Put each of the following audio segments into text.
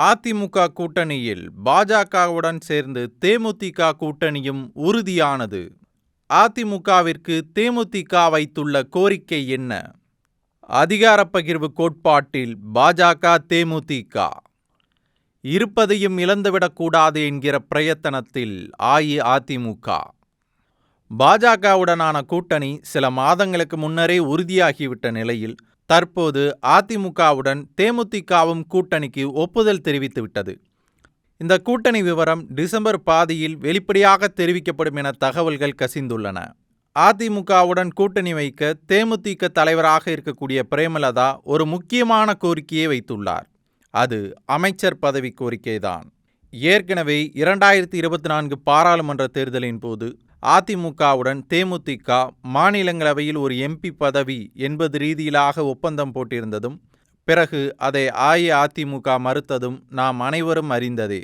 அதிமுக கூட்டணியில் பாஜகவுடன் சேர்ந்து தேமுதிக கூட்டணியும் உறுதியானது. அதிமுகவிற்கு தேமுதிக வைத்துள்ள கோரிக்கை என்ன? அதிகார பகிர்வு கோட்பாட்டில் பாஜக தேமுதிக. இருப்பதையும் இழந்துவிடக்கூடாது என்கிற பிரயத்தனத்தில் அஇஅதிமுக. பாஜகவுடனான கூட்டணி சில மாதங்களுக்கு முன்னரே உறுதியாகிவிட்ட நிலையில் தற்போது அதிமுகவுடன் தேமுதிகவும் கூட்டணிக்கு ஒப்புதல் தெரிவித்துவிட்டது. இந்த கூட்டணி விவரம் டிசம்பர் பாதியில் வெளிப்படையாக தெரிவிக்கப்படும் என தகவல்கள் கசிந்துள்ளன. அதிமுகவுடன் கூட்டணி வைக்க தேமுதிக தலைவராக இருக்கக்கூடிய பிரேமலதா ஒரு முக்கியமான கோரிக்கையை வைத்துள்ளார். அது அமைச்சர் பதவி கோரிக்கைதான். ஏற்கனவே இரண்டாயிரத்தி இருபத்தி நான்கு பாராளுமன்ற தேர்தலின் போது அதிமுகவுடன் தேமுதிக மாநிலங்களவையில் ஒரு எம்பி பதவி என்பது ரீதியிலாக ஒப்பந்தம் போட்டிருந்ததும் பிறகு அதை அஇஅதிமுக மறுத்ததும் நாம் அனைவரும் அறிந்ததே.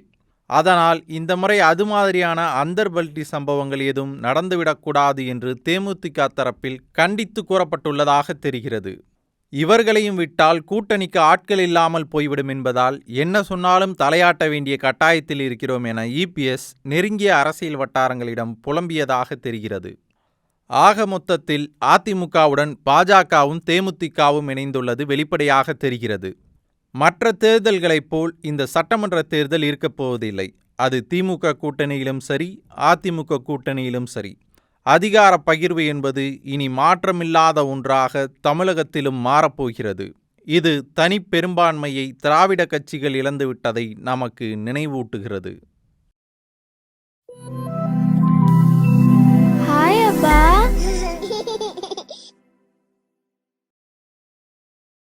அதனால் இந்த முறை அது மாதிரியான அந்தர்பல்டி சம்பவங்கள் எதுவும் நடந்துவிடக்கூடாது என்று தேமுதிக தரப்பில் கண்டித்து கூறப்பட்டுள்ளதாக தெரிகிறது. இவர்களையும் விட்டால் கூட்டணிக்கு ஆட்கள் இல்லாமல் போய்விடும் என்பதால் என்ன சொன்னாலும் தலையாட்ட வேண்டிய கட்டாயத்தில் இருக்கிறோம் என இபிஎஸ் நெருங்கிய அரசியல் வட்டாரங்களிடம் புலம்பியதாக தெரிகிறது. ஆக மொத்தத்தில் அதிமுகவுடன் பாஜகவும் தேமுதிகவும் இணைந்துள்ளது வெளிப்படையாக தெரிகிறது. மற்ற தேர்தல்களைப் போல் இந்த சட்டமன்ற தேர்தல் இருக்கப் போவதில்லை. அது திமுக கூட்டணியிலும் சரி அதிமுக கூட்டணியிலும் சரி. அதிகார பகிர்வு என்பது இனி மாற்றமில்லாத ஒன்றாக தமிழகத்திலும் மாறப்போகிறது. இது தனிப்பெரும்பான்மையை திராவிட கட்சிகள் இழந்துவிட்டதை நமக்கு நினைவூட்டுகிறது.